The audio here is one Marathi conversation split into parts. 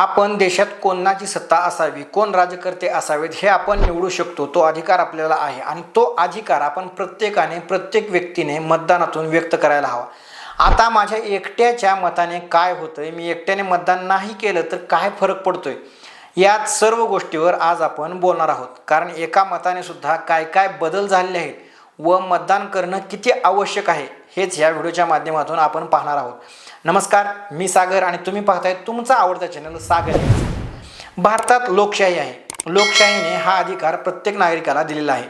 आपण देशात कोणाची सत्ता असावी कोण राजकर्ते असावेत हे आपण निवडू शकतो. तो अधिकार आपल्याला आहे आणि तो अधिकार आपण प्रत्येकाने प्रत्येक व्यक्तीने मतदानातून व्यक्त करायला हवा. आता माझ्या एकट्याच्या मताने काय होतंय? मी एकट्याने मतदान नाही केलं तर काय फरक पडतोय? यात सर्व गोष्टीवर आज आपण बोलणार आहोत. कारण एका मताने सुद्धा काय काय बदल झालेले आहेत व मतदान करणं किती आवश्यक आहे हेच या व्हिडिओच्या माध्यमातून आपण पाहणार आहोत. नमस्कार मी सागर आणि तुम्ही पाहताय तुमचा आवडता चॅनल सागर भारतात लोकशाही आहे. लोकशाहीने हा अधिकार प्रत्येक नागरिकाला दिलेला आहे.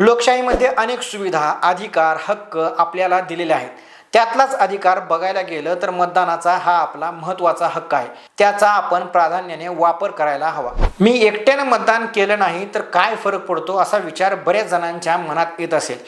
लोकशाहीमध्ये अनेक सुविधा अधिकार हक्क आपल्याला दिलेले आहेत. त्यातलाच अधिकार बघायला गेलं तर मतदानाचा हा आपला महत्त्वाचा हक्क आहे. त्याचा आपण प्राधान्याने वापर करायला हवा. मी एकट्यानं मतदान केलं नाही तर काय फरक पडतो असा विचार बऱ्याच जणांच्या मनात येत असेल.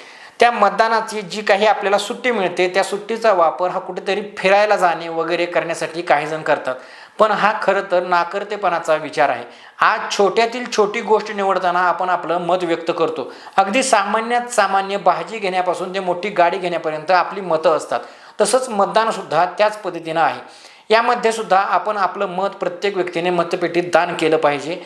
त्या मतदानाची जी काही आपल्याला सुट्टी मिळते त्या सुट्टीचा वापर हा कुठेतरी फिरायला जाणे वगैरे करण्यासाठी काही जण करतात. पण हा खरं तर नाकर्तेपणाचा विचार आहे. आज छोट्यातील छोटी गोष्ट निवडताना आपण आपलं मत व्यक्त करतो. अगदी सामान्यात सामान्य भाजी घेण्यापासून ते मोठी गाडी घेण्यापर्यंत आपली मतं असतात. तसंच मतदानसुद्धा त्याच पद्धतीनं आहे. यामध्ये सुद्धा आपण आपलं मत प्रत्येक व्यक्तीने मतपेटीत दान केलं पाहिजे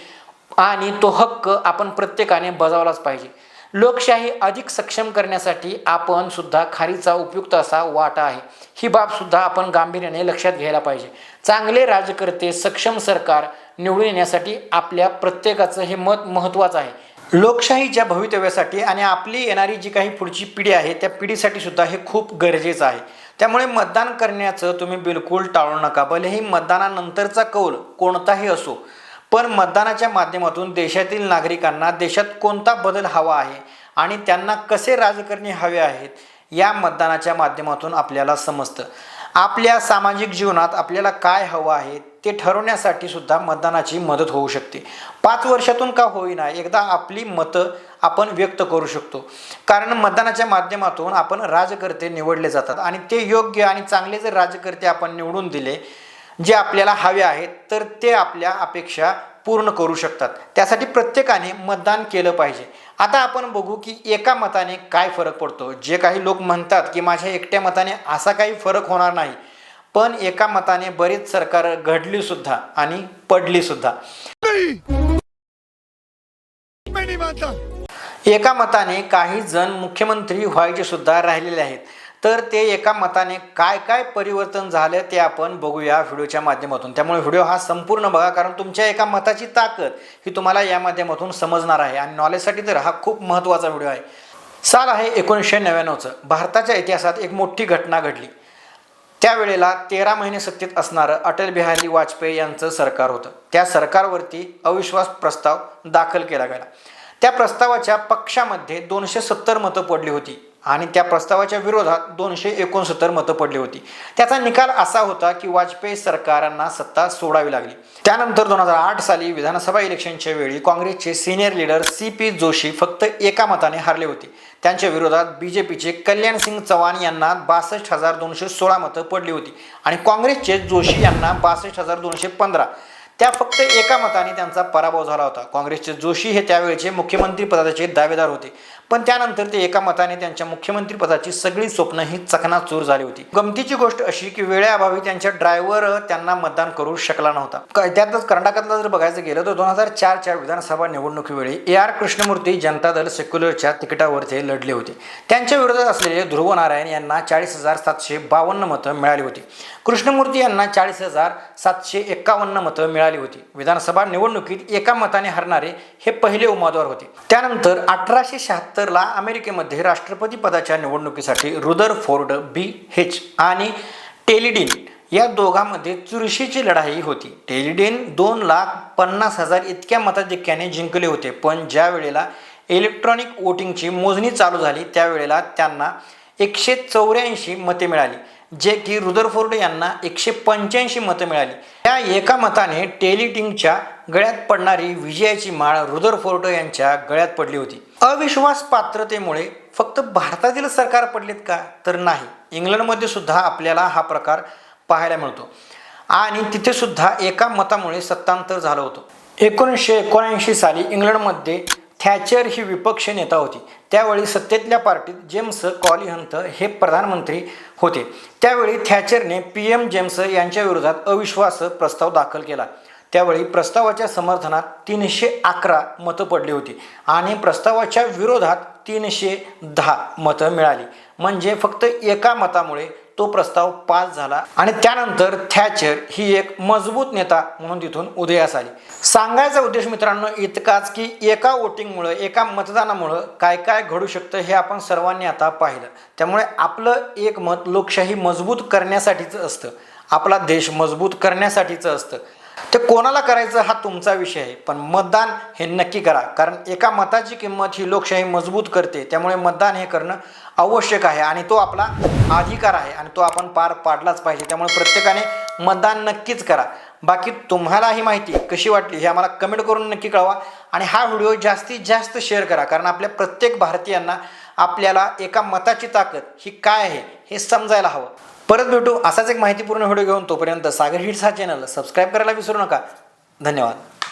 आणि तो हक्क आपण प्रत्येकाने बजावलाच पाहिजे. लोकशाही अधिक सक्षम करण्यासाठी आपण सुद्धा खारीचा उपयुक्त असा वाटा आहे. ही बाब सुद्धा आपण गांभीर्याने लक्षात घ्यायला पाहिजे. चांगले राजकर्ते सक्षम सरकार निवडून येण्यासाठी आपल्या प्रत्येकाचं हे मत महत्त्वाचं आहे. लोकशाहीच्या भवितव्यासाठी आणि आपली येणारी जी काही पुढची पिढी आहे त्या पिढीसाठी सुद्धा हे खूप गरजेचं आहे. त्यामुळे मतदान करण्याचं तुम्ही बिलकुल टाळू नका. भलेही मतदानानंतरचा कौल कोणताही असो पण मतदानाच्या माध्यमातून देशातील नागरिकांना देशात कोणता बदल हवा आहे आणि त्यांना कसे राजकारणी हवे आहेत या मतदानाच्या माध्यमातून आपल्याला समजतं. आपल्या सामाजिक जीवनात आपल्याला काय हवं आहे ते ठरवण्यासाठी सुद्धा मतदानाची मदत होऊ शकते. पाच वर्षातून का होईना एकदा आपली मतं आपण व्यक्त करू शकतो. कारण मतदानाच्या माध्यमातून आपण राजकर्ते निवडले जातात आणि ते योग्य आणि चांगले जर राजकर्ते आपण निवडून दिले जे आपल्याला हवे आहेत तर ते आपल्या अपेक्षा पूर्ण करू शकतात. त्यासाठी प्रत्येकाने मतदान केलं पाहिजे. आता आपण बघू की एका मताने काय फरक पडतो. जे काही लोक म्हणतात की माझ्या एकट्या मताने असा काही फरक होणार नाही पण एका मताने बरीच सरकार घडली सुद्धा आणि पडली सुद्धा. एका मताने काही जण मुख्यमंत्री व्हायचे सुद्धा राहिलेले आहेत. तर ते एका मताने काय काय परिवर्तन झालं ते आपण बघूया व्हिडिओच्या माध्यमातून. त्यामुळे व्हिडिओ हा संपूर्ण बघा कारण तुमच्या एका मताची ताकद ही तुम्हाला या माध्यमातून समजणार आहे आणि नॉलेजसाठी तर हा खूप महत्त्वाचा व्हिडिओ आहे. साल आहे एकोणीसशे नव्याण्णवचं. भारताच्या इतिहासात एक मोठी घटना घडली. त्यावेळेला तेरा महिने सत्तेत असणारं अटल बिहारी वाजपेयी यांचं सरकार होतं. त्या सरकारवरती अविश्वास प्रस्ताव दाखल केला गेला. त्या प्रस्तावाच्या पक्षामध्ये दोनशे सत्तर मतं पडली होती. आणि त्या प्रस्तावाच्या विरोधात दोनशे एकोणसत्तर मतं पडली होती. त्याचा निकाल असा होता की वाजपेयी सरकारांना सत्ता सोडावी लागली. त्यानंतर दोन हजार आठ साली विधानसभा इलेक्शनच्या वेळी काँग्रेसचे senior leader C P Joshi फक्त एका मताने हारले होते. त्यांच्या विरोधात बी जे पीचे कल्याण सिंग चव्हाण यांना बासष्ट हजार दोनशे सोळा मतं पडली होती आणि काँग्रेसचे जोशी यांना बासष्ट हजार दोनशे पंधरा. त्या फक्त एका मताने त्यांचा पराभव झाला होता. काँग्रेसचे जोशी हे त्यावेळेचे मुख्यमंत्री पदाचे दावेदार होते. पण त्यानंतर ते एका मताने त्यांच्या मुख्यमंत्रीपदाची सगळी स्वप्न ही चकनाचूर झाली होती. गमतीची गोष्ट अशी की वेळेअभावी त्यांच्या ड्रायव्हर त्यांना मतदान करू शकला नव्हता. क- त्यातच कर्नाटकातला जर बघायचं गेलं तर दोन हजार चारच्या विधानसभा निवडणुकीवेळी ए आर कृष्णमूर्ती जनता दल सेक्युलरच्या तिकिटावर ते लढले होते. त्यांच्या विरोधात असलेले ध्रुव नारायण यांना चाळीस हजार सातशे बावन्न मतं मिळाली होती. कृष्णमूर्ती यांना चाळीस हजार सातशे एक्कावन्न मतं मिळाली होती. विधानसभा निवडणुकीत एका मताने हरणारे हे पहिले उमेदवार होते. त्यानंतर अठराशे शहात्तर शहात्तरला अमेरिकेमध्ये राष्ट्रपती पदाच्या निवडणुकीसाठी रुदर फोर्ड बी हेच आणि टेलिडिन या दोघांमध्ये चुरशीची लढाई होती. टेलिडेन दोन लाख पन्नास हजार इतक्या मताधिक्याने जिंकले होते पण ज्या वेळेला इलेक्ट्रॉनिक वोटिंगची मोजणी चालू झाली त्यावेळेला त्यांना एकशे चौऱ्याऐंशी मते मिळाली. जे की रुदरफोर्ड यांना एकशे पंच्याऐंशी मतं मिळाली. त्या एका मताने टेलिटिंगच्या गळ्यात पडणारी विजयाची माळ रुदरफोर्ड यांच्या गळ्यात पडली होती. अविश्वास पात्रतेमुळे फक्त भारतातील सरकार पडलेत का? तर नाही. इंग्लंडमध्ये सुद्धा आपल्याला हा प्रकार पाहायला मिळतो. आणि तिथे सुद्धा एका मतामुळे सत्तांतर झालं होतं. एकोणीसशे एकोणऐंशी साली इंग्लंडमध्ये थॅचर ही विपक्ष नेता होती. त्यावेळी सत्तेतल्या पार्टीत जेम्स कॉलिहंत हे प्रधानमंत्री होते. त्यावेळी थॅचरने पी एम जेम्स यांच्या विरोधात अविश्वास प्रस्ताव दाखल केला. त्यावेळी प्रस्तावाच्या समर्थनात तीनशे अकरा मतं पडली होती आणि प्रस्तावाच्या विरोधात तीनशे दहा मतं मिळाली. म्हणजे फक्त एका मतामुळे तो प्रस्ताव पास झाला आणि त्यानंतर थॅचर ही एक मजबूत नेता म्हणून तिथून उदयास आली. सांगायचा उद्देश मित्रांनो इतकाच की एका वोटिंगमुळं एका मतदानामुळं काय काय घडू शकतं हे आपण सर्वांनी आता पाहिलं. त्यामुळे आपलं एक मत लोकशाही मजबूत करण्यासाठीचं असतं. आपला देश मजबूत करण्यासाठीचं असतं. ते कोणाला करायचं हा तुमचा विषय आहे. पण मतदान हे नक्की करा. कारण एका मताची किंमत ही लोकशाही मजबूत करते. त्यामुळे मतदान हे करणं आवश्यक आहे. आणि तो आपला अधिकार आहे. आणि तो आपण पार पाडलाच पाहिजे. त्यामुळे प्रत्येकाने मतदान नक्कीच करा. बाकी तुम्हाला ही माहिती कशी वाटली हे आम्हाला कमेंट करून नक्की कळवा. आणि हा व्हिडिओ जास्तीत जास्त शेअर करा. कारण आपल्या प्रत्येक भारतीयांना आपल्याला एका मताची ताकद ही काय आहे हे समजायला हवं. परत भेटू असाच एक माहितीपूर्ण व्हिडिओ घेऊन तोपर्यंत सागर हिट्स हा चॅनल सबस्क्राईब करायला विसरू नका. धन्यवाद.